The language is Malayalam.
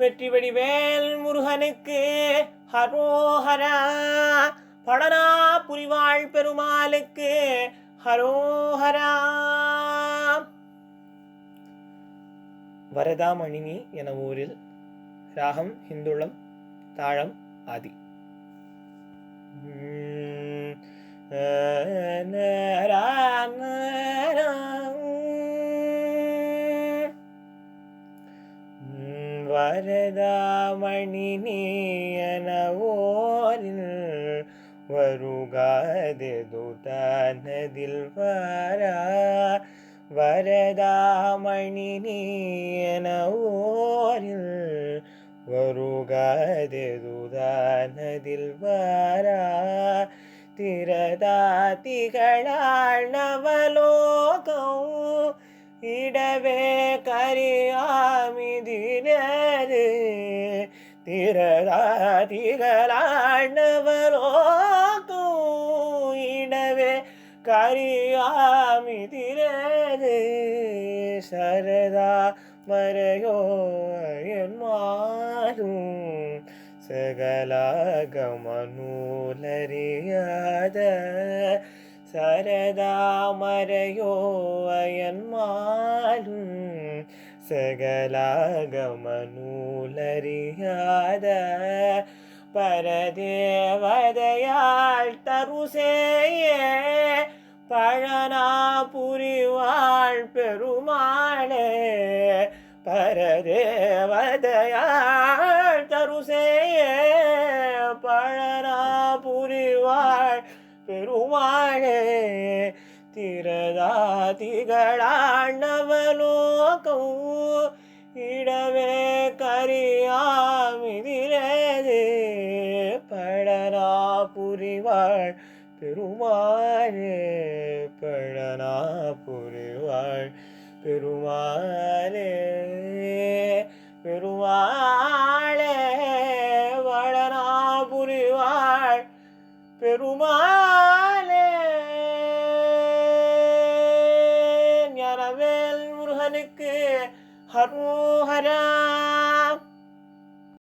வெற்றி வடிவேல் முருகனுக்கு ஹரோஹரா படனா புரிவாள் பெருமாளுக்கு ஹரோஹரா വരദാമണിനി എന്ന ഊരിൽ രാഗം ഹിന്ദുളം താഴം ആദി ഉം, ആ, ന, രാ, ന, രാ. ഉം, വരദാമണി നീയന ഓരിൽ വരുകാതെതുതാനതിൽ വരാ വരദാമണി നീയന ഓരിൽ വരുകാതെതുതാനതിൽ വരാ തിരതാതികളാൾ നവലോകം ഇടവേ കരിയാമിതിനത് തിരതാതികളാൾ നവലോകം ഇടവേ കരിയാമിതിനത് ശരദാ മരയോ അയന്മാരും സകലാഗമനൂലരിയാത സരദാമരയോ അയന്മാരും സകലാഗമനൂലരിയാത പരദേവതയാൾ തറുസേയേ പഴനാപുരിവാൾ പെരുമാളേ പരദേവതയാൾ തറുസേയേ പഴനാപുരിവാൾ പെരുമാളേ காக்கவும் இடமே கரியாமிதிரது. படனா புரிவாள் பெருமாள் படனா புரிவாள் பெருமாள். முருகனுக்கு ஹரோஹரா.